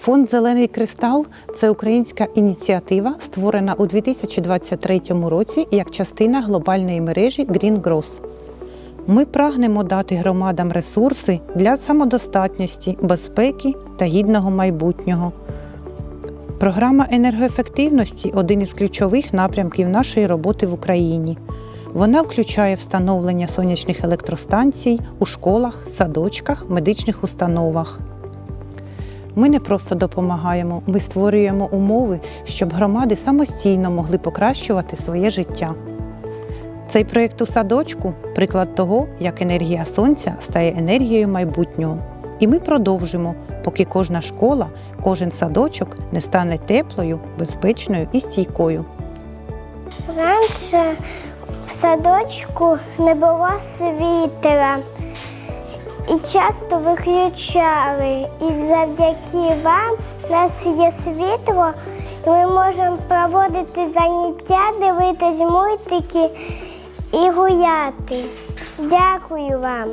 Фонд Зелений кристал це українська ініціатива, створена у 2023 році як частина глобальної мережі Green Growth. Ми прагнемо дати громадам ресурси для самодостатності, безпеки та гідного майбутнього. Програма енергоефективності один із ключових напрямків нашої роботи в Україні. Вона включає встановлення сонячних електростанцій у школах, садочках, медичних установах. Ми не просто допомагаємо, ми створюємо умови, щоб громади самостійно могли покращувати своє життя. Цей проєкт у садочку приклад того, як енергія сонця стає енергією майбутнього. І ми продовжимо, поки кожна школа, кожен садочок не стане теплою, безпечною і стійкою. Раніше в садочку не було світла і часто виключали. І завдяки вам у нас є світло, і ми можемо проводити заняття, дивитись мультики і гуляти. Дякую вам.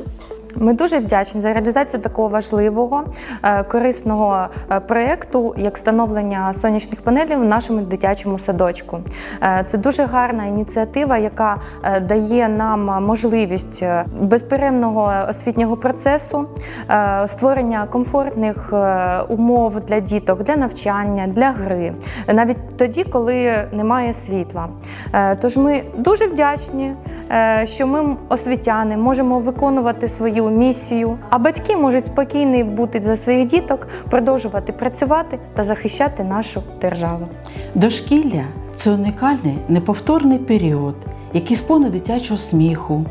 Ми дуже вдячні за реалізацію такого важливого е, корисного е, проєкту, як встановлення сонячних панелей в нашому дитячому садочку. Е, Це дуже гарна ініціатива, яка дає нам можливість безперервного освітнього процесу, створення комфортних умов для діток, для навчання, для гри, навіть тоді, коли немає світла. Тож ми дуже вдячні, що ми, освітяни, можемо виконувати свою місію, а батьки можуть спокійно бути за своїх діток, продовжувати працювати та захищати нашу державу. Дошкілля це унікальний неповторний період, який сповнений дитячого сміху,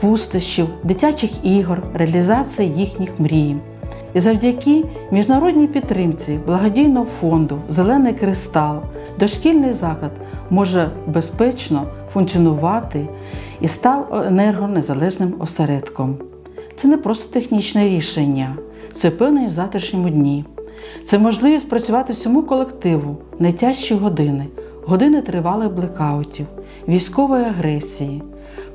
пустощів, дитячих ігор, реалізації їхніх мрій. І завдяки міжнародній підтримці благодійного фонду Зелений кристал дошкільний заклад може безпечно функціонувати і став енергонезалежним осередком. Це не просто технічне рішення, це певний завтрашньому дні. Це можливість працювати всьому колективу найтяжчі години, години тривалих блекаутів, військової агресії,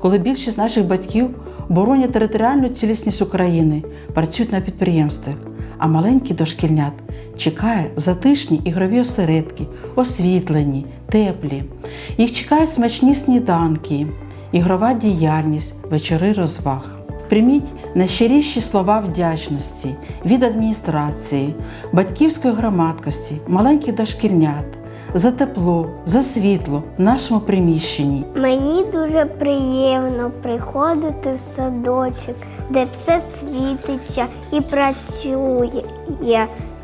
коли більшість наших батьків боронять територіальну цілісність України, працюють на підприємствах, а маленький дошкільнят чекає затишні ігрові осередки, освітлені, теплі. Їх чекають смачні сніданки, ігрова діяльність, вечори розваг. Прийміть найщиріші слова вдячності від адміністрації, батьківської громадськості, маленьких дошкільнят за тепло, за світло в нашому приміщенні. Мені дуже приємно приходити в садочок, де все світиться і працює.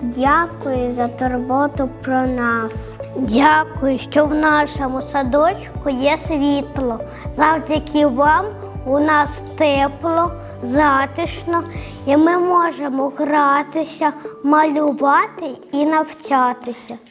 Дякую за турботу про нас. Дякую, що в нашому садочку є світло. Завдяки вам у нас тепло, затишно, і ми можемо гратися, малювати і навчатися.